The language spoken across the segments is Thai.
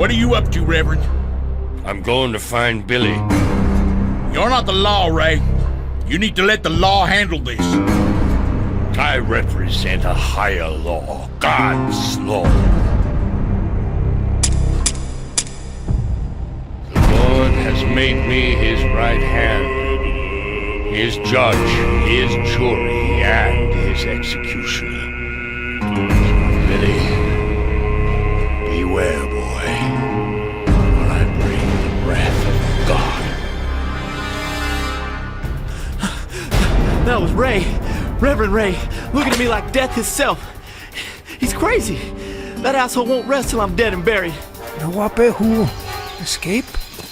What are you up to, Reverend? I'm going to find Billy. You're not the law, Ray. You need to let the law handle this. I represent a higher law, God's law. The Lord has made me his right hand, his judge, his jury, and his executioner. That was Ray. Reverend Ray, looking at me like death himself. He's crazy. That asshole won't rest till I'm dead and buried. Nawape who escape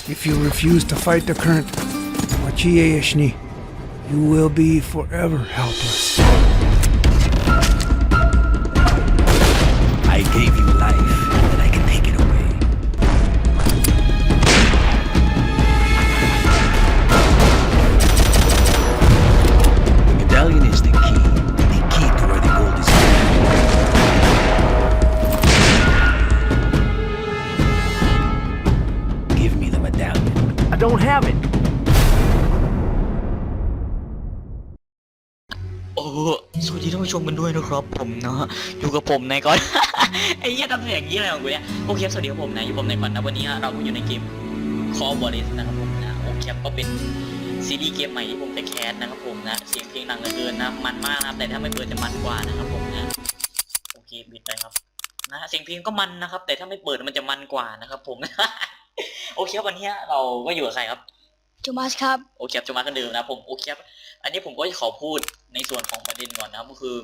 if you refuse to fight the current Wachie Ishni. You will be forever helpless. กันด้วยนะครับผมเนาะอยู่กับผมในก่อน ไอ้เหี้ยทำเสียงอย่างนี้อะไรของกูเนี่ยโอเคสวัสดีครับผมนะอยู่ผมในก่อนนะวันนี้เราก็อยู่ในเกม Call of Duty นะครับผมนะโอเคก็เป็นซีรีส์เกมใหม่ที่ผมจะแคสนะครับผมนะเสียงเพลงดังเหลือเกินนะมันมากนะครับแต่ถ้าไม่เปิดจะมันกว่านะครับผมนะโอเคบิดไปครับนะเสียงเพลงก็มันนะครับ แต่ถ้าไม่เปิดมันจะมันกว่านะครับ ผมโอเคครับวันนี้เราก็อยู่กับใครครับโทมัสครับโอเคครับจะมากันเดิมนะผมโอเคครับอันนี้ผมก็จะขอพูดในส่วนของประเด็นก่อนนะครับก็คือ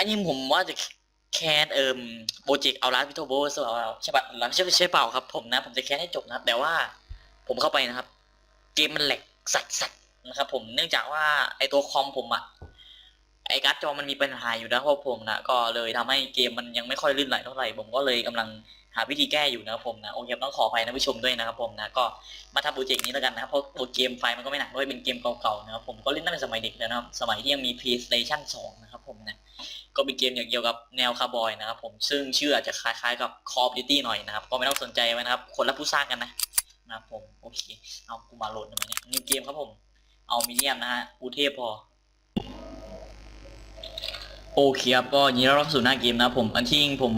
อันนี้ผมว่าจะแคสเอ่มโปรเจกต์เอาลาพิทโบสเอาใช่ปะหลังใช่ใช่เปล่าครับผมนะ ผมจะแคสให้จบนะครับ แต่ว่าผมเข้าไปนะครับ เกมมันแหลกสัตว์สัตว์นะครับ ผมเนื่องจากว่าไอตัวคอมผมอะไอการ์ดจอมันมีปัญหาอยู่นะเพราะผมนะก็เลยทำให้เกมมันยังไม่ค่อยลื่นไหลเท่าไหร่ผมก็เลยกำลังหาวิธีแก้อยู่นะครับผมนะโอเคต้องขออภัยนะผู้ชมด้วยนะครับผมนะก็มาทำโปรเจกต์นี้แล้วกันนะครับเพราะตัวเกมไฟล์มันก็ไม่หนักด้วยเป็นเกมเก่าๆนะครับผมก็เล่นตั้งแต่สมัยเด็กแล้วนะครับสมัยที่ยังมี PlayStation 2 นะครับผมนะ ก็เป็นเกมอย่างเกี่ยวกับแนวคาร์บอยนะครับ ผมซึ่งชื่ออาจจะคล้ายๆ กับ Call of Duty หน่อยนะครับ ก็ไม่ต้องสนใจไว้นะครับ คนละผู้สร้างกันนะนะครับผมโอเค เอากูมาโหลดทำไมเนี่ยนิวเกมครับผม เอามีเดียมนะฮะอูเทพพอโอเคครับก็ยินดีต้อนรับสู่หน้าเกมนะครับผมอันที่จริงผม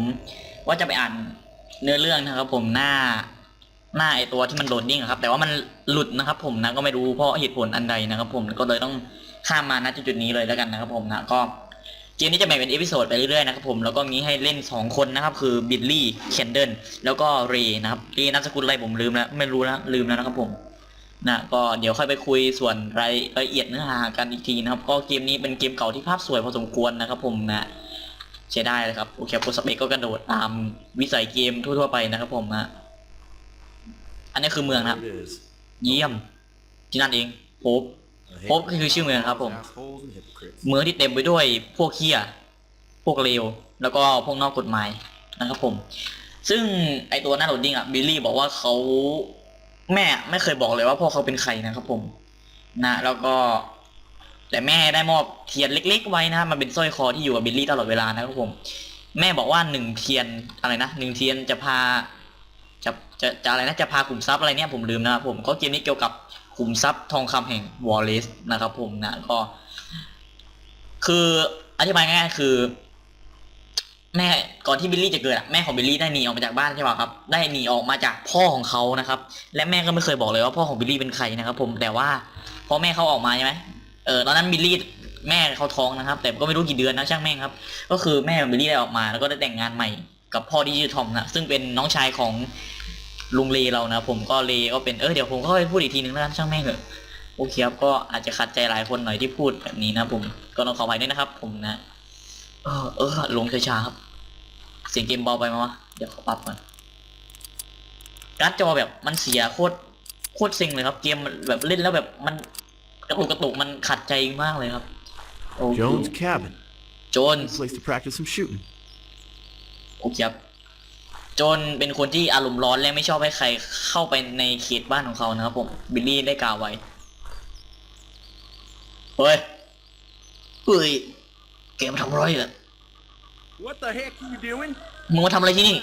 ว่าจะไปอ่านเนื้อเรื่องนะครับ ผมหน้าหน้าไอตัวที่มันโหลดดิ้งครับ แต่ว่ามันหลุดนะครับ ผมนะก็ไม่รู้เพราะเหตุผลอันใดนะครับ ผมก็เลยต้องข้ามมาณจุดนี้เลยแล้วกันนะครับ ผมนะก็ เกมนี้จะแบ่งเป็นเอพิโซดไปเรื่อยๆนะครับผมแล้วก็มีให้เล่น 2 คนนะครับ คือบิลลี่เคนเดนแล้วก็เรย์นะครับเรย์นามสกุลอะไรผมลืมแล้วไม่รู้แล้วลืมแล้วนะครับผมนะก็เดี๋ยวค่อยไปคุยส่วนรายละเอียดเนื้อหากันอีกทีนะครับ ก็เกมนี้เป็นเกมเก่าที่ภาพสวยพอสมควรนะครับผมนะใช้ได้เลยครับโอเคโปรสเปกก็กระโดดตามวิสัยเกมทั่วๆไปนะครับผมนะอันนี้คือเมืองนะครับ เยี่ยมที่นั่นเองโพบโพบก็คือชื่อเมืองครับผม เมืองที่เต็มไปด้วยพวกเฮียพวกเลวแล้วก็พวกนอกกฎหมายนะครับผม ซึ่งไอตัวหน้าโหลดดิ้งอะบิลลี่บอกว่าเขาแม่ไม่เคยบอกเลยว่าพ่อเขาเป็นใครนะครับผม นะแล้วก็ แต่แม่ได้มอบเทียนเล็ก ๆ ไว้นะครับมันเป็นสร้อยคอที่อยู่กับบิลลี่ตลอดเวลานะครับผม แม่บอกว่าหนึ่งเทียนอะไรนะหนึ่งเทียนจะพาจะจะจะอะไรนะจะพาขุมทรัพย์อะไรเนี่ยผมลืมนะครับผมก็เกมนี้เกี่ยวกับ ขุมทรัพย์ทองคำแห่งวอลเลสนะครับผมนะก็ คืออธิบายง่ายๆคือแม่ก่อนที่บิลลี่จะเกิดแม่ของบิลลี่ได้หนีออกมาจากบ้านใช่ป่ะครับ ได้หนีออกมาจากพ่อของเขานะครับ และแม่ก็ไม่เคยบอกเลยว่าพ่อของบิลลี่เป็นใครนะครับ ผมแต่ว่าพอแม่เขาออกมาใช่ไหมเออตอนนั้นบิลลี่แม่เขาท้องนะครับ แต่ก็ไม่รู้กี่เดือนนะช่างแม่งครับ ก็คือแม่ของบิลลี่ได้ออกมา แล้วก็ได้แต่งงานใหม่กับพ่อที่ชื่อทอมนะซึ่งเป็นน้องชายของ ลุงเลเรานะ ผมก็เลก็เป็นเออเดี๋ยวผมก็ไปพูดอีกทีนึงแล้วกันช่างแม่งเถอะโอเคครับก็อาจจะขัดใจหลายคนหน่อยที่พูดแบบนี้นะผมก็ต้องขออภัยด้วยนะครับ ผมนะ เออเออลงช้าๆครับ เสียงเกมเบาไปไหมวะเดี๋ยวขอปรับก่อนการ์ดจอแบบมันเสียโคตรโคตรเซ็งเลยครับ เกมมันแบบเล่นแล้วแบบมันกระตุกกระตุกมันขัดใจมากเลยครับโอเค Jones' cabin. โจน Place to practice some shooting. โอเคครับโจนเป็นคนที่อารมณ์ร้อนและไม่ชอบให้ใครเข้าไปในเขตบ้านของเขานะครับผมบิลลี่ได้กล่าวไว้เฮ้ยเฮ้ยเกมทำไรอะ What the heck are you doing? มึงมาทำอะไรที่นี่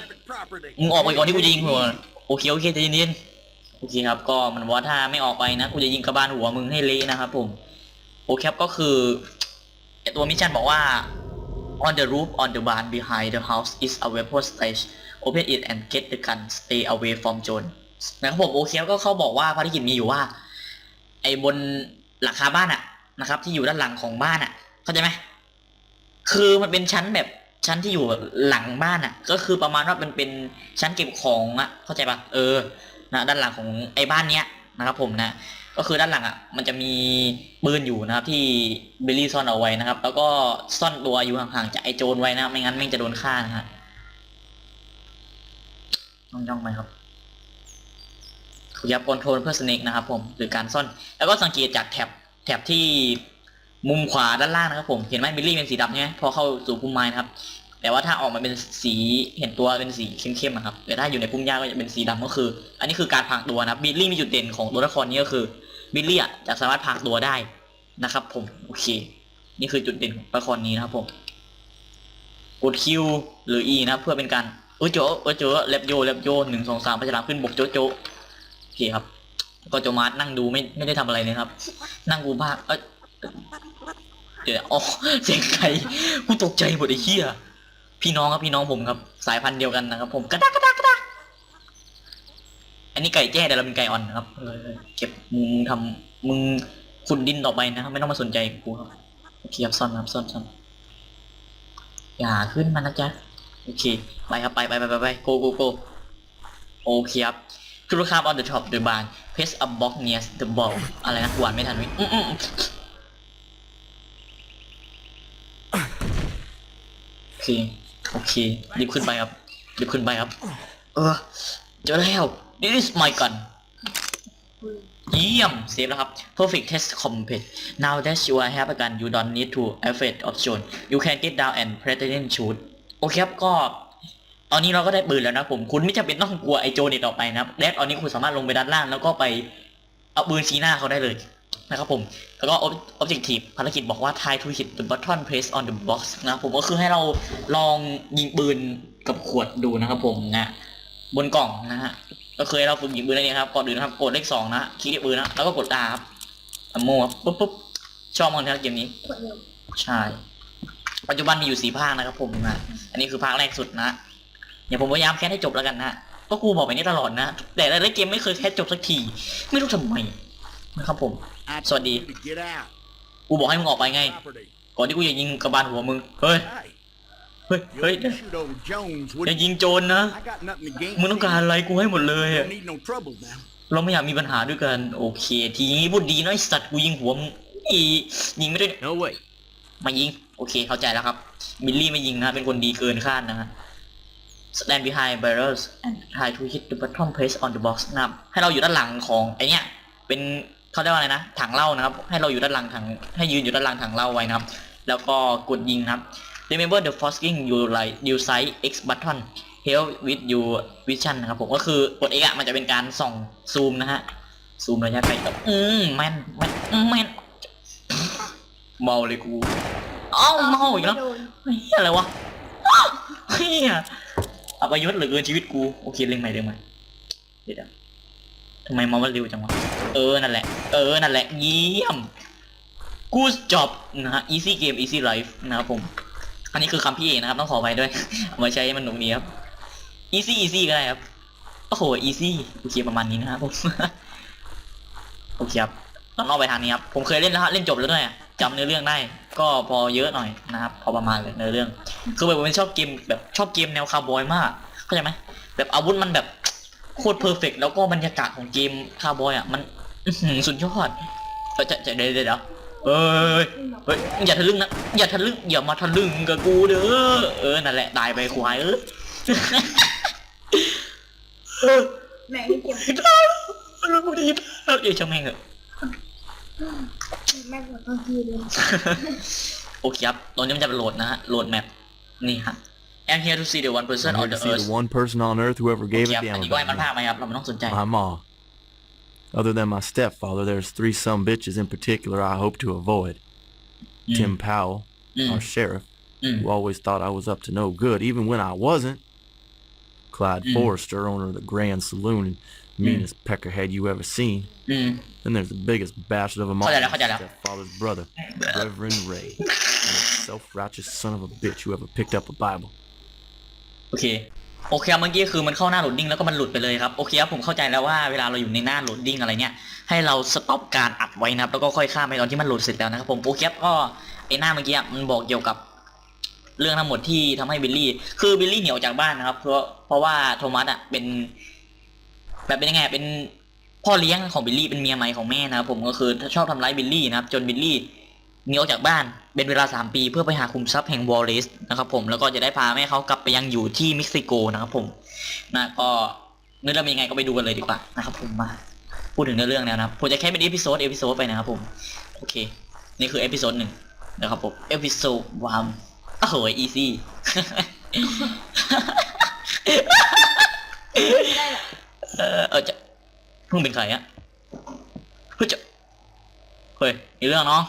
มึงออกไปก่อนที่กูจะยิงหัวโอเคโอเคใจเย็นๆโอเคครับ ก็มันบอกว่าถ้าไม่ออกไปนะกูจะยิงกระบาลหัวมึงให้เละนะครับผม โอเคครับก็คือไอ้ตัวมิชชั่นบอกว่า on the roof on the barn behind the house is a weapon stage open it and get the gun stay away from John นะครับผมโอเคก็เขาบอกว่าภารกิจมีอยู่ว่า ไอ้บนหลังคาบ้านอะนะครับ ที่อยู่ด้านหลังของบ้านอะเข้าใจไหมคือมันเป็นชั้นแบบชั้นที่อยู่หลังบ้านอะก็คือประมาณว่ามันเป็นชั้นเก็บของอะเข้าใจปะเออนะด้านหลังของไอ้บ้านเนี้ยนะครับผมนะ ก็คือด้านหลังอะมันจะมีปืนอยู่นะครับที่เบลลี่ซ่อนเอาไว้นะครับ แล้วก็ซ่อนตัวอยู่ห่างๆจากไอ้โจรไว้นะครับไม่งั้นแม่งจะโดนฆ่านะฮะต้องย่องไปครับขยับคอนโทรลเพื่อสเน็กนะครับ ผมหรือการซ่อน แล้วก็สังเกตจากแถบแถบที่มุมขวาด้านล่างนะครับ ผมเห็นไหมบิลลี่เป็นสีดำใช่ไหมพอเข้าสู่พุ่มไม้นะครับ แต่ว่าถ้าออกมาเป็นสีเห็นตัวเป็นสีเข้มๆนะครับแต่ถ้าอยู่ในพุ่มหญ้าก็จะเป็นสีดำก็คือ อันนี้คือการพรางตัวนะบบิลลี่มีจุดเด่นของตัวละครนี้ก็คือ บิลลี่อะจะสามารถพรางตัวได้นะครับ ผมโอเค นี่คือจุดเด่นของตัวละครนี้นะครับผมกดคิวหรือ E นะครับเพื่อเป็นการเออโจเออโจเล็บโยเล็บโยหนึ่งสองสามพระฉลาขึ้นบกโจโจโอเคครับ ก็โจมาร์ทนั่งดูไม่ไม่ได้ทำอะไรเลยครับ นั่งดูภาพเออเดี๋ยวอ๋อเสียงไก่กูตกใจหมดไอ้เหี้ยพี่น้องครับพี่น้องผมครับ สายพันธุ์เดียวกันนะครับผมกระดากกระดากกระดาก อันนี้ไก่แจ้แต่เราเป็นไก่อ่อนนะครับเออเก็บมึงทำมึงขุดดินต่อไปนะครับ ไม่ต้องมาสนใจกูครับโอเคครับซ่อนครับซ่อนซ่อนอย่าขึ้นมานะจ๊ะโอเคไปครับไปไปไปไปไปโกโกโกโอเคครับคือลูกค้า on the top the barn place a box near the ball อะไรนะกูอ่านไม่ทันวิอืมโอเค โอเค รีบขึ้นไปครับ รีบขึ้นไปครับ เออ เจอแล้ว this is my gun เยี่ยมเซฟแล้วครับ perfect test complete now that you have a gun you don't need to afraid of zone you can get down and pretend shoot โอเคครับก็ตอนนี้เราก็ได้ปืนแล้วนะผมคุณไม่จำเป็นต้องกลัวไอโจนี่ต่อไปนะครับแดดตอนนี้คุณสามารถลงไปด้านล่างแล้วก็ไปเอาปืนชี้หน้าเขาได้เลยนะครับผม แล้วก็ ob- objective ภารกิจบอกว่า try to hit the button press on the box นะครับผมก็คือให้เราลองยิงปืนกับขวดดูนะครับผมนะบนกล่องนะฮะ ก็เคยเราฝึกยิงปืนได้เนี่ยครับก่อนอื่นนะครับกดเลขสองนะคลิกที่ปืนนะแล้วก็กด R ครับอัมโมครับปุ๊บปุ๊บชอบมากนะครับเกมนี้ใช่ ปัจจุบันมีอยู่สี่ภาคนะครับผมนะอันนี้คือภาคแรกสุดนะเดี๋ยวผมพยายามแค่ให้จบแล้วกันนะก็กูบอกไปนี่ตลอดนะ แต่ในเกมไม่เคยแค่จบสักที ไม่รู้ทำไมนะครับผม สวัสดี To get out. กูบอกให้มึงออกไปไง Property. ก่อนที่กูจะยิงกระบาลหัวมึง เฮ้ย Hey, เฮ้ยเฮ้ย you shoot old Jones, อย่า would ยิงโจรนะ I got nothing to gain. มึงต้องการอะไรกูให้หมดเลยอะ Don't need no trouble now. เราไม่อยากมีปัญหาด้วยกัน โอเค ทีนี้พูดดีนะไอสัตว์กูยิงหัวมึงอียิงไม่ได้ No way. มายิง โอเคเข้าใจแล้วครับมิลลี่ไม่ยิงนะเป็นคนดีเกินคาดนะฮะ stand behind barrels and try to hit the bottom place on the box นะครับให้เราอยู่ด้านหลังของไอเนี้ยเป็นเขาเรียกว่าอะไรนะถังเหล้านะครับ ให้เราอยู่ด้านหลังถังให้ยืนอยู่ด้านหลังถังเหล้าไว้นะครับ แล้วก็กดยิงนะครับ remember the fosking you like you size x button help with your vision นะครับผมก็คือกด x อะมันจะเป็นการส่องซูมนะฮะซูมระยะไกลแบบอืมแม่นแม่นแม่นเมาเลยกูเอ้าเมาอีกแล้วเฮ้ยอะไรวะเฮียอับยศเหลือเกินชีวิตกูโอเคเล่นใหม่เล่นใหม่เดี๋ยวนะทำไมมาว่าเร็วจังวะเออนั่นแหละเออนั่นแหละเยี่ยมกูจบนะฮะ easy game easy life นะครับผม อันนี้คือคำพี่เอนะครับ ต้องขอไปด้วยเอามาใช้ให้มันหนุกนี้ครับ easy easy ก็ได้ครับ โอ้โห easy โอเคประมาณนี้นะครับผมโอเคครับต้องเอาไปทางนี้ครับ ผมเคยเล่นแล้วฮะเล่นจบแล้วด้วยจำเนื้อเรื่องได้ ก็พอเยอะหน่อยนะครับ พอประมาณเลยเนื้อเรื่อง คือแบบผมชอบเกมแบบชอบเกมแนวคาร์บอยมาก เข้าใจไหมแบบอาวุธมันแบบโคตรเพอร์เฟกแล้วก็บรรยากาศของเกมคาร์บอยอะมันสุดยอดเออจะจะเดี๋ยวเดี๋ยว เดี๋ยวเอ้ยเฮ้ยอย่าทะลึ่งนะอย่าทะลึ่งอย่ามาทะลึ่งกับกูเด้อเออนั่นแหละตายไปควายเออเออแม่งไม่เก็บแล้วกูดีแล้วเดี๋ยวช่างแม่งเถอะแม่งหมดทันทีเลยโอเคครับตอนนี้มันจะโหลดนะฮะโหลดแมปนี่ฮะ I'm here to see the one person I'm on here the to see earth the one person on earth who ever โอ gave เค a ครับอัน damn นี้ก็ให้มัน about ภาค me. ไหมครับเราไม่ต้องสนใจ My ma. other than my stepfather, there's three some bitches in particular I hope to avoid. Mm. Tim Powell, mm. our sheriff, mm. who always thought I was up to no good, even when I wasn't. Clyde Forrester, owner of the Grand Saloon and meanest peckerhead you ever seen. Then there's the biggest bastard of them all, stepfather's brother, Reverend Ray, and a self-righteous son of a bitch who ever picked up a Bible. Okay. โอเคครับเมื่อกี้คือมันเข้าหน้าโหลดดิ้งแล้วก็มันหลุดไปเลยครับโอเคครับผมเข้าใจแล้วว่าเวลาเราอยู่ในหน้าโหลดดิ้งอะไรเนี่ยให้เราสต็อปการอัดไว้นะครับแล้วก็ค่อยข้ามไปตอนที่มันโหลดเสร็จแล้วนะครับผมโอเคครับก็ไอหน้าเมื่อกี้มันบอกเกี่ยวกับเรื่องทั้งหมดที่ทำให้บิลลี่คือบิลลี่เหนียวจากบ้านนะครับ เพราะเพราะว่าโทมัสอะเป็น แบบเป็นยังไงเป็นพ่อเลี้ยงของบิลลี่เป็นเมียใหม่ของแม่นะครับผมก็คือชอบทำร้ายบิลลี่นะครับ จนบิลลี่ หนีออกจากบ้านเป็นเวลาสามปีเพื่อไปหาคุมทรัพย์แห่งวอลเลสนะครับผมแล้วก็จะได้พาแม่เขากลับไปยังอยู่ที่เม็กซิโกนะครับผมนะก็เนื้อเรื่องเป็นยังไงก็ไปดูกันเลยดีกว่านะครับผมมาพูดถึงเนื้อเรื่องแล้วนะครับผมจะแค่เป็นเอพิโซดเอพิโซดไปนะครับผมโอเค นี่คือเอพิโซดหนึ่งนะครับผมเอพิโซดวามโอ้โหอีซี่เออเออจะเพิ่งเป็นใครอะเฮ้ยจะเฮ้ยมีเรื่องเนาะ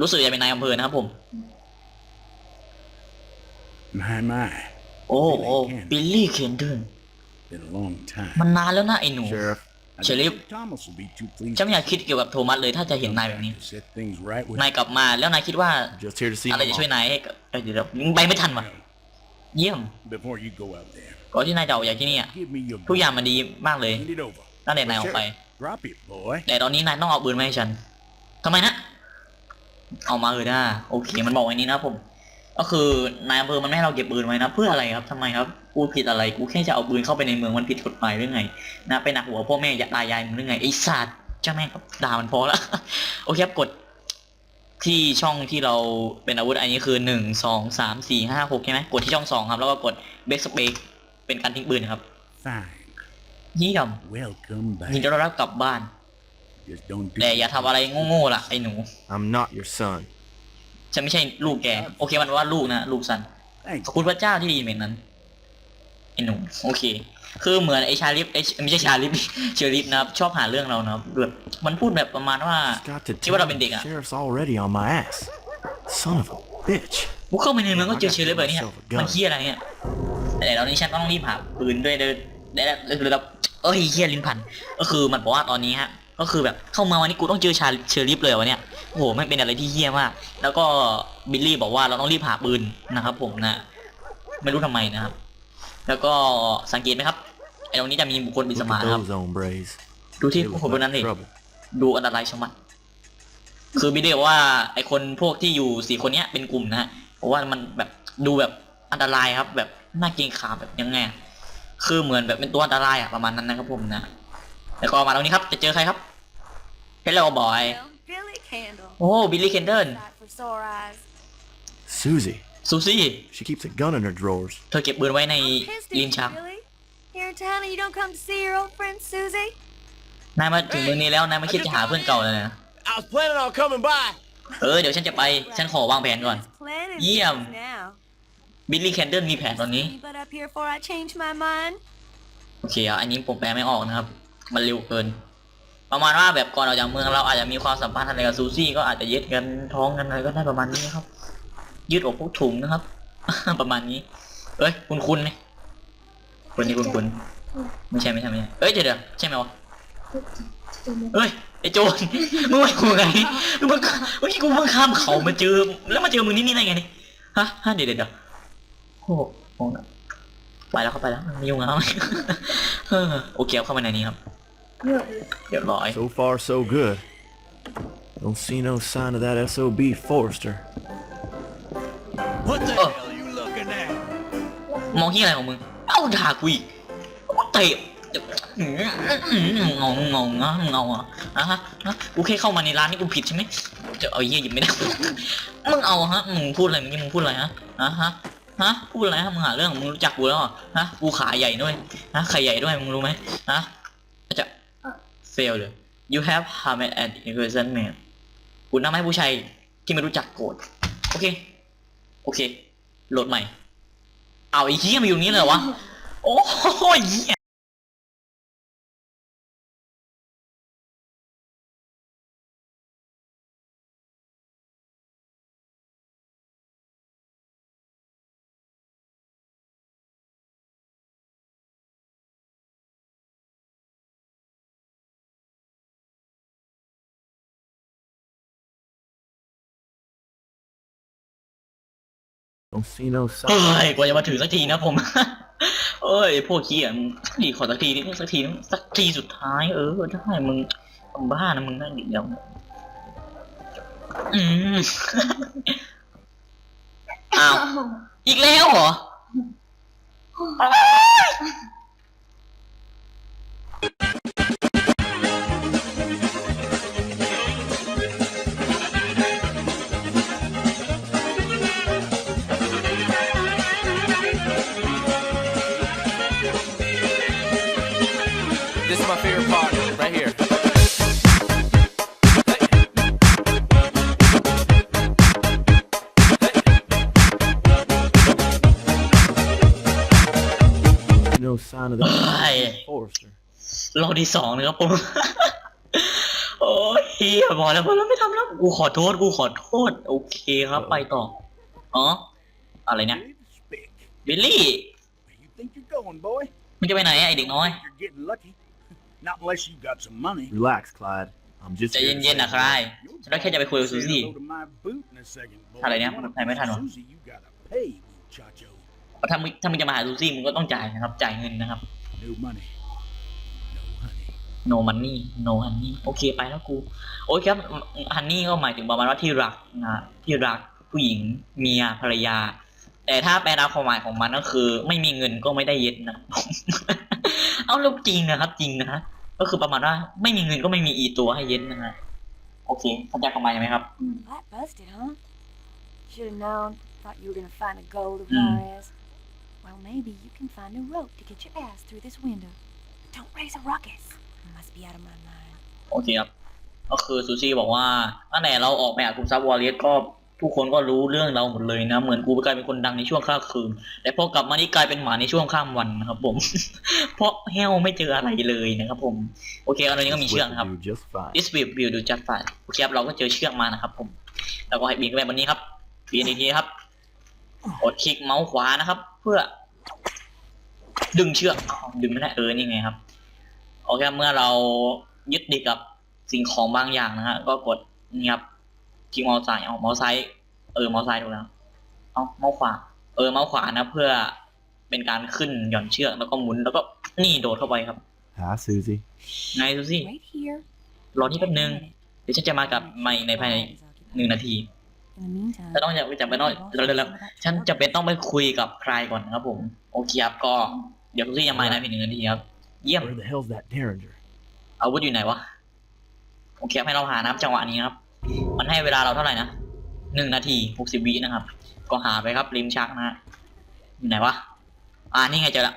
รู้สึกจะเป็นนายอำเภอนะครับผม My, my. โอ้โอ้บิลลี่เคนเดน Been a long time. มันนานแล้วนะไอ้หนู Sheriff, I Sheriff. think Thomas will be too pleased. ฉันไม่อยากคิดเกี่ยวกับโทมัสเลยถ้าจะเห็นนายแบบนี้ To set things right with นายกลับมาแล้วนายคิดว่า just here to see อะไร my จะ mom. ช่วยนายให้กับเอ้ยเดี๋ยวเดี๋ยวมึงไปไม่ทันว่ะ เยี่ยม before you go out there. ก่อนที่นายจะออกจากที่นี่อะ Give me your ทุกอย่างมันดีมากเลย Hand it over. ตั้งแต่นายออกไป Drop it, boy. แต่ตอนนี้นายต้องเอาปืนมาให้ฉันทำไมนะ เอามาเออได้โอเค มันบอกไว้นี้นะครับผม ก็คือนายอำเภอมันไม่ให้เราเก็บปืนไว้นะ เพื่ออะไรครับทำไมครับ กูผิดอะไร กูแค่จะเอาปืนเข้าไปในเมืองมันผิดกฎหมายหรือไง นะไปหนักหัวพ่อแม่ยายตายายมึงหรือไงไอ้สัตว์เจ้าแม่งครับด่ามันพอละโอเคครับกดที่ช่องที่เราเป็นอาวุธอันนี้คือหนึ่งสองสามสี่ห้าหกใช่ไหมกดที่ช่องสองครับ แล้วก็กดเบสเบกเป็นการทิ้งปืนนะครับ Fine. เยี่ยม Welcome ยิน back. ดีต้อนรับกลับบ้าน Just don't do แต่อย่าทำอะไรโง่ๆล่ะไอ้หนู I'm not your son. ฉันไม่ใช่ลูกแก โอเคมันว่าลูกนะ ลูกสัน Thanks. ขอบคุณพระเจ้าที่ไดีเหม็นนั้นไอ้หนุ่มโอเค คือเหมือนไอ้ชาลิฟไอ้ไม่ใช่ชาลิฟ เชอริฟนะครับชอบหาเรื่องเรานะครับแบบมันพูดแบบประมาณว่า Got to คิดว่า tell เราเป็นเด็ก you, อะ sheriff's already on my ass. Son of a bitch. บุกเข้าไปในเมืองก็เจอเชอริฟแบบเนี้ยมันเฮี้ยอะไรเนี่ยแต่ตอนนี้ฉันต้องรีบหาปืนด้วยเดินได้แล้วแล้วเอ้ยเฮี้ยลิ้นพัน ก็คือมันบอกว่าตอนนี้ฮะ ก็คือแบบเข้ามาวันนี้กูต้องเจอชาเชอริฟเลยวะเนี่ยโอ้โหมันเป็นอะไรที่เฮี้ยมาก แล้วก็บิลลี่บอกว่าเราต้องรีบหาปืนนะครับ ผมนะ ไม่รู้ทำไมนะครับ แล้วก็สังเกตไหมครับไอ้ตรงนี้จะมีบุคคลปริศ Look นา at นะครับ those hombres. ดูที่ They บุค look คลพวกนั้น like ดิ trouble. ดูอันตรายชะมัด คือบิลลี่บอกว่าไอ้คนพวกที่อยู่สี่คนเนี้ยเป็นกลุ่มนะฮะเพราะว่ามันแบบดูแบบอันตรายครับ แบบน่าเกรงขามแบบยังไงอะคือเหมือนแบบเป็นตัวอันตรายอะประมาณนั้นนะครับผมนะ แล้วก็มาตรงนี้ครับ จะเจอใครครับ Hello boy Billy Candle. โอ้บิลลี่เคนเดน Sight for sore eyes. Susie. ซูซี่ She keeps a gun in her drawers. เธอเก็บปืนไว้ใน I'm pissed at ลิ้น you, ชัก Billy. Here in town and you don't come to see your old friend Susie? นายมาถึงเมืองนี้แล้ว นายไม่คิดจะหาเพื่อนเก่าเลยนะ I was planning on coming by. เออ เดี๋ยวฉันจะไป ฉันขอวางแผนก่อน There's plenty of Yeah. things now. บิลลี่แคนเดนมีแผนตอนนี้ But up here before I change my mind. โอเคอะอันนี้ผมแปลไม่ออกนะครับ มันเร็วเกิน ประมาณว่าแบบก่อนออกจากเมืองเราอาจจะมีความสัมพันธ์อะไรกับซูซี่ก็อาจจะยึดกันท้องกันอะไรก็ได้ประมาณนี้ครับ ยืดอกพวกถุงนะครับ ประมาณนี้ เอ้ยคุณคุณไหมคนนี้คุณคุณไม่ใช่ไม่ใช่ไม่ใช่เอ้ยเดี๋ยวเดี๋ยวใช่ไหมวะเอ้ยไอโจรมึงมากูไงมึงมาเมื่อกี้กูเพิ่งข้ามเขามาเจอ แล้วมาเจอมึงนี่นี่ได้ไงนี่ฮะฮะเดี๋ยวเดี๋ยวเดี๋ยวโอ้โหโอ้โหไปแล้วเข้าไปแล้วไม่ยุ่งแล้วโอเคเอาเข้ามาในนี้ครับ เรียบร้อย So far, so good. Don't see no sign of that SOB Forrester. What the Oh. hell are you looking at? มองที่อะไรของมึง เอ้าด่ากูอีกกูเตะอืมอืมงงงงอะงงอะอะฮะฮะกูแค่เข้ามาในร้านนี่กูผิดใช่ไหมจะเอาเยี่ยหยิบไม่ได้ มึงเอาฮะ มึงพูดอะไรเมื่อกี้มึงพูดอะไรฮะอะฮะ ฮะ พูดอะไรฮะ มึงหาเรื่อง มึงรู้จักกูแล้วเหรอฮะ กูขาใหญ่ด้วย ฮะ ขาใหญ่ด้วย มึงรู้ไหมฮะ จะ fail เลย you have harmed an innocent man คุณทำให้ผู้ชายที่ไม่รู้จักโกรธโอเค โอเค โหลดใหม่ เอาไอ้เหี้ยมาอยู่ตรงนี้เลยวะ โอ้ยเหี้ย Don't see no เฮ้ sign. ยกว่าจะมาถึงสักทีนะผม เอ้ยพวกขี้อะดีขอสักทีนิดสักทีนึงสักทีสุดท้ายเออได้มึงทำบ้านะมึงนั่งดิเดี๋ยวอืมอ้าวอีกแล้วเหรอ is my favorite part, right here. No sign of the เฮ้ย Forrester. รอบที่สองนะครับผม โอ้ยเฮียบอกแล้วพอเราไม่ทำแล้วกูขอโทษกูขอโทษ โอเคครับไปต่ออ๋ออะไรเนี่ย Speak. บิลลี่ Where you think you're going, boy? มึงจะไปไหนอะไอเด็กน้อย You're getting lucky. Not unless you got some money. Relax, Clyde. I'm just ใจ here to เย็นๆ say นะใครฉันก็แค่จะไปคุยกับซู Say ซี่ hello to my boot in a second, boy. อะไรเนี่ย You wanna ใครไม่ทันวะ Susie, you gotta pay, muchacho. ถ้ามึงถ้ามึงจะมาหาซูซี่มึงก็ต้องจ่ายนะครับ จ่ายเงินนะครับ No money. No honey. no money no honey โอเคไปแล้วกู โอเคครับ honey ก็หมายถึงประมาณว่าที่รักนะที่รักผู้หญิงเมียภรรยา แต่ถ้าแปลตามความหมายของมันก็คือ ไม่มีเงินก็ไม่ได้เย็ดนะ เอาแล้วจริงนะครับ จริงนะฮะก็คือประมาณว่าไม่มีเงินก็ไม่มีอีตัวให้เย็ดนะฮะโอเคเข้าใจความหมายไหมครับ Mm, that busted, huh? Should have known. Thought you were gonna find a gold of Mm. our ass. Well, maybe you can find a rope to get your ass through this window. But don't raise a ruckus. I must be out of my mind. โอเคครับ ก็คือซูซี่บอกว่าตั้งแต่เราออกไปหากลุ่มซับวอลเลสก็ ทุกคนก็รู้เรื่องเราหมดเลยนะ เหมือนกูกลายเป็นคนดังในช่วงข้ามคืน แต่พอกลับมานี่กลายเป็นหมาในช่วงข้ามวันนะครับผม เพราะเฮลไม่เจออะไรเลยนะครับผม โอเคอันนี้ก็มี This เชือก will นะครับ do just fine. this will will do just fine โอเคครับเราก็เจอเชือกมานะครับผม แล้วก็ให้บินขึ้นไปบนนี้ครับบินอีกทีครับ กดคลิกเมาส์ขวานะครับ เพื่อ ดึงเชือกอ้าวดึงไม่ได้เออนี่ไงครับ โอเคครับเมื่อเรายึดติดกับสิ่งของบางอย่างนะฮะก็กดนี่ครับ คลิกเมาส์ซ้ายเอาเมาส์ซ้ายเออเมาส์ซ้ายถูกแล้วเอาเมาส์ขวา เออเมาส์ขวานะ เพื่อเป็นการขึ้นหย่อนเชือกแล้วก็หมุนแล้วก็นี่โดดเข้าไปครับ Hi, Susie. ไงดูสิ Wait here. รอที่แป๊บนึง เดี๋ยวฉันจะมากับไม่ในภายในหนึ่งนาที In the meantime, จะต้องจะจะไปต้องแล้วแล้วฉันจะเป็นต้องไปคุยกับใครก่อนนะครับผม โอเคครับก็ เดี๋ยวทุกที่ยังมาในเพียงหนึ่งนาทีครับ เยี่ยม Where the hell's that Derringer? อาวุธอยู่ไหนวะ โอเคครับให้เราหานะครับจังหวะนี้นะครับ มันให้เวลาเราเท่าไหร่นะหนึ่งนาทีหกสิบวินะครับ ก็หาไปครับริมชักนะฮะอยู่ไหนวะอ่านี่ไงเจอละ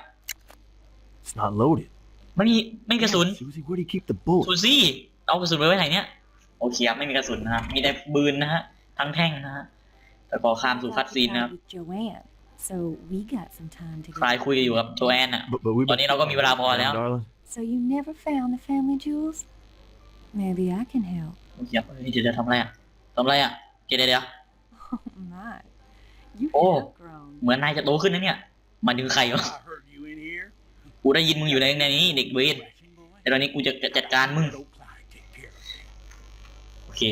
It's not loaded. ไม่มีไม่มีกระสุน Susie, where do you keep the bullet? ซูซี่เอากระสุนไว้ไว้ไหนเนี่ยโอเคครับไม่มีกระสุนนะครับมีแต่ปืนนะฮะทั้งแท่งนะฮะแล้วก็ข้ามสู่คัดซีนนะครับ with Joanne, so we got some time ใครคุยอยู่กับโจแอนอะ But, but we ตอนนี้เราก็มีเวลาพอแล้ว darling. So you never found the family jewels? Maybe I can help. โอเคครับนี่เดี๋ยวจะทำอะไรอะทำอะไรอะเดี๋ยวเดี๋ยวเดี๋ยว Oh my, you Oh. have grown. เหมือนนายจะโตขึ้นนะเนี่ยหมันถึงใครวะ I heard you in here. กูได้ยินมึงอยู่ในในนี้เด็กเวท Crashing boy. แต่ตอนนี้กูจะจัดการมึง Let old Clyde take care of it. โอเค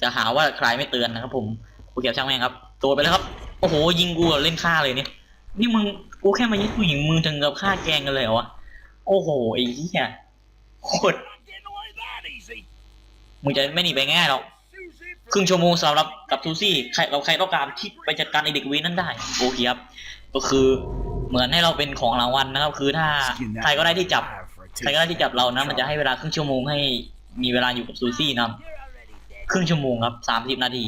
จะหาว่าใครไม่เตือนนะครับผมโอเคช่างแม่งครับ ตัวไปแล้วครับ โอ้โห ยิงกูอะเล่นฆ่าเลยเนี่ย นี่มึง กูแค่มายึดผู้หญิงมึงถึงกับฆ่าแกล้งกันเลยเหรอวะ โอ้โห ไอ้เหี้ยโคตร Not getting away that easy. มึงจะไม่หนีไปง่ายหรอก Susie, ครึ่งชั่วโมงสำหรับกับทูซี่ใครเราใครต้องการที่ไปจัดการไอเด็กเวรนั้นได้โอเคครับก็คือเหมือนให้เราเป็นของรางวัลนะครับคือถ้า skin that ใครก็ได้ที่จับ alive for a ใครก็ได้ที่จับเรานะมันจะให้เวลาครึ่งชั่วโมงให้มีเวลาอยู่กับซูซี่นะครับครึ่งชั่วโมงครับสามสิบนาที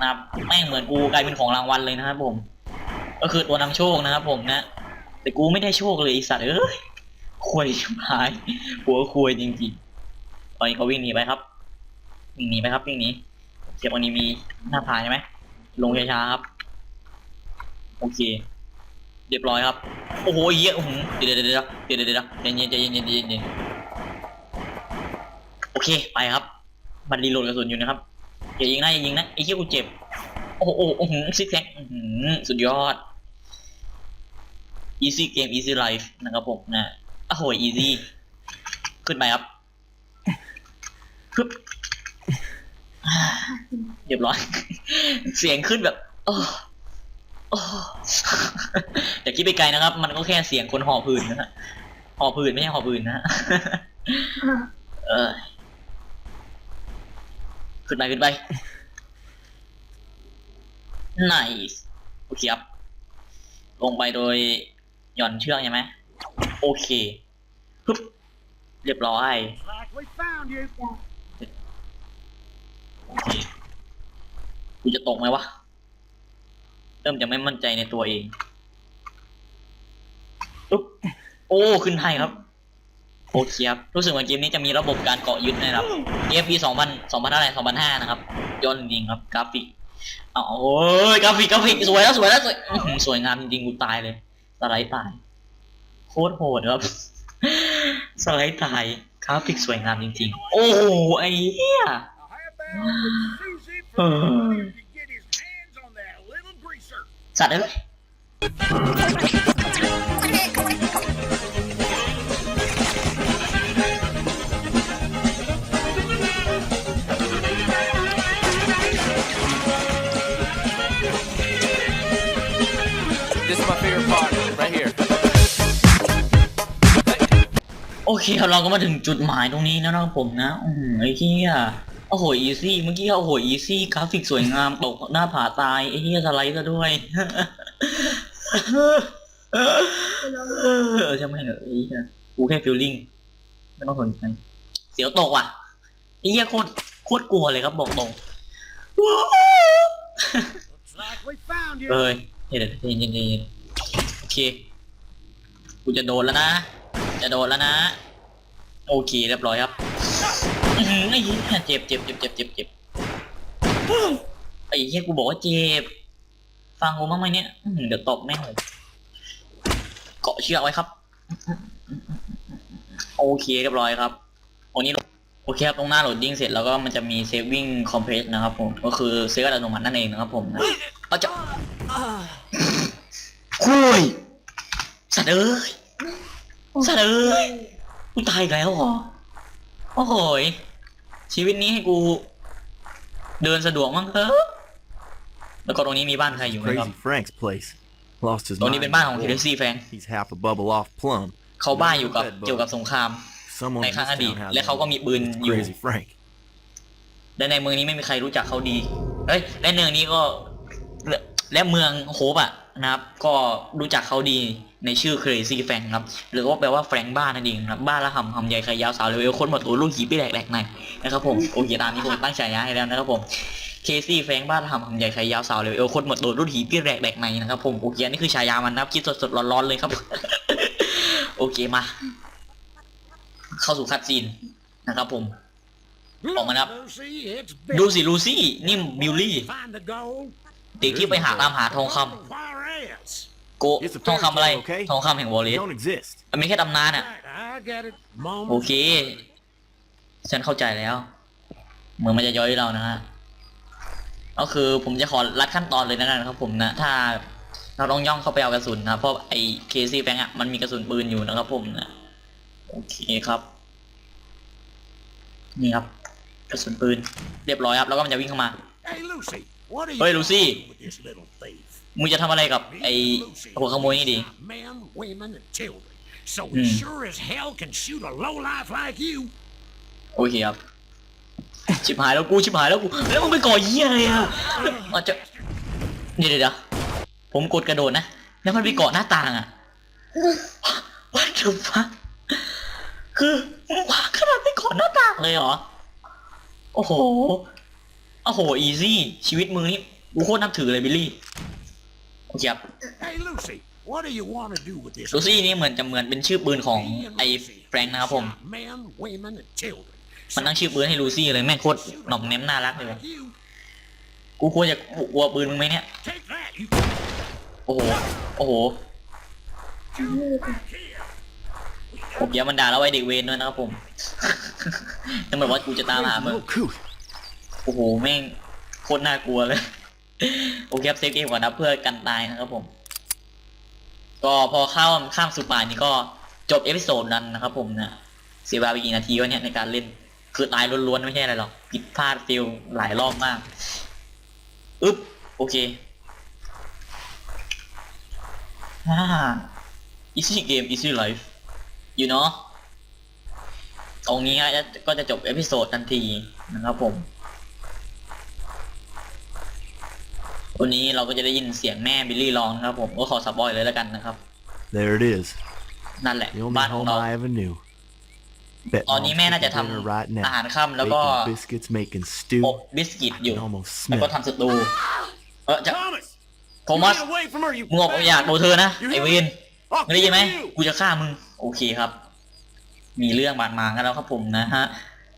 นะครับแม่งเหมือนกูกลายเป็นของรางวัลเลยนะครับผม ก็คือตัวนำโชคนะครับผมนะ แต่กูไม่ได้โชคเลยไอสัตว์เอ้ยควยชิบหายหัวควยจริงๆตอนนี้เขาวิ่งหนีไปครับ วิ่งหนีไปครับวิ่งหนีเสียบวันนี้มีหน้าผาใช่ไหมลงช้าๆครับ โอเค เรียบร้อยครับ โอ้โหเยอื้อหือเดี๋ยวเดี๋ยวเดี๋ยวเดี๋ยวเดี๋ยวเดี๋ยวเย็นๆใจเย็นๆใจเย็นๆโอเคไปครับ มันรีโหลดกระสุนอยู่นะครับอย่ายิงนะอย่ายิงนะไอ้เหี้ยกูเจ็บ โอ้โหโอ้โหซิกแซกสุดยอด easy game easy life นะครับผมนะโอ้โห easy ขึ้นไปครับปึ๊บ เรียบร้อย เสียงขึ้นแบบโอ้โอ้อย่าคิดไปไกลนะครับ มันก็แค่เสียงคนห่อผืนนะฮะห่อผืนไม่ใช่ห่อผืนนะฮะเออขึ้นไปขึ้นไป nice โอเคครับ ลงไปโดยหย่อนเชือกใช่ไหมโอเคฮึบเรียบร้อยโอเค กูจะตกไหมวะ เริ่มจะไม่มั่นใจในตัวเองปุ๊บโอ้ ขึ้นให้ครับ โอเคครับ รู้สึกว่าเกมนี้จะมีระบบการเกาะยึดนะครับ AFP สองพันสองพันเท่าไรสองพันห้านะครับยอดจริงครับ กราฟิกเอาโอ้ยกราฟิกกราฟิกสวยแล้วสวยแล้วสวยสวยงามจริงๆกูตายเลยสไลด์ตายโคตรโหดครับสไลด์ตายกราฟิกสวยงามจริง ๆ โอ้โหไอ้เหี้ย เออสัตว์เอ้ย This is my favorite part, right here. โอเคครับเราก็มาถึงจุดหมายตรงนี้แล้วนะครับผมนะ อือหือไอ้เหี้ย โอ้โหอีซี่เมื่อกี้โอ้โหอีซี่กราฟิกสวยงามตกหน้าผาตายไอ้เหี้ยสไลด์ซะด้วยเออจะไม่เหรอไอ้เหี้ยกูแค่ฟิลลิ่งไม่ต้องสนใจเสียวตกว่ะไอ้เหี้ยโคตรโคตรกลัวเลยครับบอกตรงเอ้ยเดี๋ยวเดี๋ยวเย็นเย็นเย็นโอเคกูจะโดนแล้วนะ จะโดนแล้วนะ โอเคเรียบร้อยครับอื้อหือ ไอ้เหี้ยเจ็บเจ็บเจ็บเจ็บเจ็บเจ็บไอ้เหี้ยกูบอกว่าเจ็บ ฟังกูบ้างไหมเนี่ยเดี๋ยวตบแม่งเลยเกาะเชือกไว้ครับ โอเคเรียบร้อยครับโอ้นี้โอเคครับตรงหน้าโหลดดิ้งเสร็จแล้วก็มันจะมี saving compress นะครับผม ก็คือเซฟอัตโนมัตินั่นเองนะครับผมนะเอาจะคุยสัตว์เอ้ยสัตว์เอ้ยกูตายแล้วเหรอ โอ้โหยชีวิตนี้ให้กู เดินสะดวกมั้งเถอะแล้วก็ตรงนี้มีบ้านใครอยู่ไหมครับ Crazy Frank's place. Lost his ตรงนี้เป็น mind บ้านของ in เค the เ war. ซี่แฟง He's half a bubble off plum. เขาบ้าอยู่กับเกี่ยวกับสงคราม Someone ใน in ครั้ง this อดีต town has และเขาก็มีปืน one. อยู่ Crazy Frank. และในเมืองนี้ไม่มีใครรู้จักเขาดี เอ้ย และเมืองนี้ก็ และและเมืองโฮปอะ นะครับ ก็รู้จักเขาดีในชื่อ Crazy f r a n ครับ หรือว่าแปลว่าแฟรงบ้านนั่นเองครับ บ้านละหำหำใหญ่ใครยาวสาวเร็วๆคนหมดตัวลูกหีบไปแหลกแหลกในนะครับผม โอเคตามนี้ผมตั้งฉายาให้แล้วนะครับผมเคซี่แฟงบ้านละหำหำใหญ่ใครยาวสาวเร็วคนหมดตัวลูกหีบไปแหลกแหลกในนะครับผมโอเคนี่คือฉายามันนะครับคิดสดๆร้อนๆเลยครับ โอเคมา เข้าสู่คัดซีนนะครับผมออกมานะครับดูสิลูซี่นี่บิลลี่เด็กที่ไปหาตามหาทองคำ โก It's a ทอง fairy คำอะไร tale, okay? ทองคำแห่งวอลเล They ส don't exist. มันไม่แค่ตำนานอะโอเค ฉันเข้าใจแล้ว เหมือนมันจะย้อยเรานะฮะ ก็คือผมจะขอรัดขั้นตอนเลยนะครับผมนะ ถ้าเราต้องย่องเข้าไปเอากระสุนนะเพราะไอ้เคซี่แฟงอะมันมีกระสุนปืนอยู่นะครับผมนะ โอเคครับ นี่ครับ กระสุนปืน เรียบร้อยครับ แล้วก็มันจะวิ่งเข้ามา Hey, Lucy, what are Hey, you Lucy. doing with this little thief? มึงจะทำอะไรกับไอ้ Lucy หัวขโมยนี่ดี Men, women, and children. So Hmm. he sure as hell can shoot a lowlife like you. โอเคครับ ชิบหายแล้วกูชิบหายแล้วกู แล้วมึงไปก่อเยี่ยอะไรอะอาจจะเดี๋ยวเดี๋ยวเดี๋ยวผมกดกระโดดนะ แล้วมันไปเกาะหน้าต่างอะ What the fuck คือมึงวางขนาดไปเกาะหน้าต่างเลยเหรอ โอ้โห โอ้โห อีซี่ ชีวิตมึงนี่กูโคตรนับถือเลยบิลลี่โอเคครับ Hey, Lucy, what do you want to do with this? ลูซี่นี่เหมือนจะเหมือนเป็นชื่อปืนของ Me and ไอ้ Lucy แฟรงค์นะครับผม shot Men, women, and children. มันตั้งชื่อปืนให้ลูซี่เลยแม่งโคตรหน่อมเน้มน่ารักเลยว่ะ Like you. กูควรจะกลัวปืนมึงไหมเนี่ย Take that, you โอ้โห โอ้โหผมอย่ามันด่าแล้วไอ้เด็กเวนด้วยนะครับผมจะมาบอกว่ากูจะตามหามึง Little coot. โอ้โหแม่งโคตรน่ากลัวเลย โอเคครับเซฟเกมก่อนนะเพื่อกันตายนะครับผม ก็พอเข้าข้ามสู่ป่านี้ก็จบเอพิโซดนั้นนะครับผมนะเสียเวลาไปกี่นาทีวะเนี่ยในการเล่น คือตายล้วนๆไม่ใช่อะไรหรอกผิดพลาดฟิลหลายรอบมากอึ๊บโอเคฮ่า easy game easy life you know ตรงนี้ก็จะจบเอพิโซดทันทีนะครับผม วันนี้เราก็จะได้ยินเสียงแม่บิลลี่ร้องนะครับผมก็ขอสปอยเลยแล้วกันนะครับ There it is. นั่นแหละ The only บ้านของ home เรา I ever knew. Bet ตอนนี้ Mom's แม่น่าจะ cooking ท dinner right ำอาหาร now. ค่ำแล้วก็ Baking biscuits, making stew. อบบิสกิต I อยู่ can almost แล้ว smell ก็ it. ทำสตูเออจะ Thomas! โทมัส Get away from her, you มึงออกไปอยากโดนเธอนะ You ไอ hear เว me? น I'll ไม่ได้ยินไหม kill you! กูจะฆ่ามึง โอเคครับ มีเรื่องบาดหมางกันแล้วครับผมนะฮะ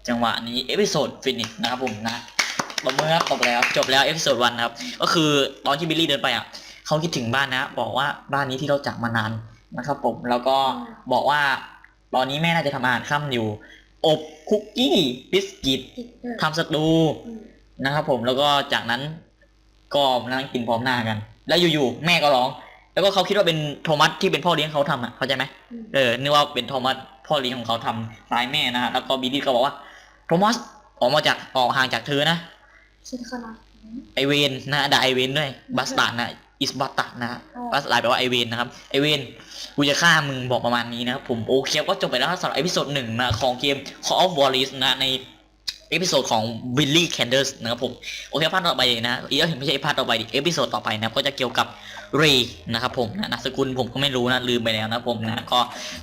จังหวะนี้ เอพิโซดฟินิชนะครับผมนะ ตบมือครับตบแล้วจบแล้วเอพิโซดวันครับ ก็คือตอนที่บิลลี่เดินไปอะเขาคิดถึงบ้านนะ บอกว่าบ้านนี้ที่เราจากมานานนะครับผมแล้วก็บอกว่า ตอนนี้แม่น่าจะทำอาหารค่ำอยู่ อบคุกกี้บิสกิตทำสตูนะครับผมแล้วก็จากนั้นก็มานั่งกินพร้อมหน้ากัน แล้วอยู่ๆแม่ก็ร้อง แล้วก็เขาคิดว่าเป็นโทมัสที่เป็นพ่อเลี้ยงเขาทำอะเข้าใจไหมเออนึกว่าเป็นโทมัสพ่อเลี้ยงของเขาทำร้ายแม่นะฮะแล้วก็บิลลี่ก็บอกว่าโทมัสออกมาจากออกห่างจากเธอนะ ไอเวนนะด่าไอเวนด้วยบัสตาร์นะอิสบัสตาร์นะฮะบัสตาร์แปลว่าไอเวนนะครับไอเวนกูจะฆ่ามึงบอกประมาณนี้นะครับผมโอเคก็จบไปแล้วสำหรับเอพิโซดหนึ่งนะของเกม Call of Waris นะในเอพิโซดของ Billy Canders นะครับผมโอเคพาร์ทต่อไปนะอีกแล้วไม่ใช่พาร์ทต่อไปดิเอพิโซดต่อไปนะก็จะเกี่ยวกับเรย์นะครับผมนะนามสกุลผมก็ไม่รู้นะลืมไปแล้วนะผมนะก็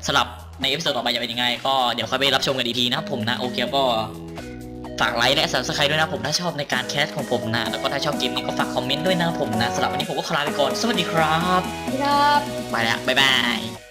สลับในเอพิโซดต่อไปจะเป็นยังไงก็เดี๋ยวค่อยไปรับชมกันอีกทีนะครับผมนะโอเคก็ ฝากไลค์และ subscribe ด้วยนะผมถ้าชอบในการแคสของผมนะ แล้วก็ถ้าชอบเกมนี้ก็ฝากคอมเมนต์ด้วยนะครับผมนะสำหรับวันนี้ผมก็ขอลาไปก่อน สวัสดีครับ ครับ ไปแล้ว บ๊ายบาย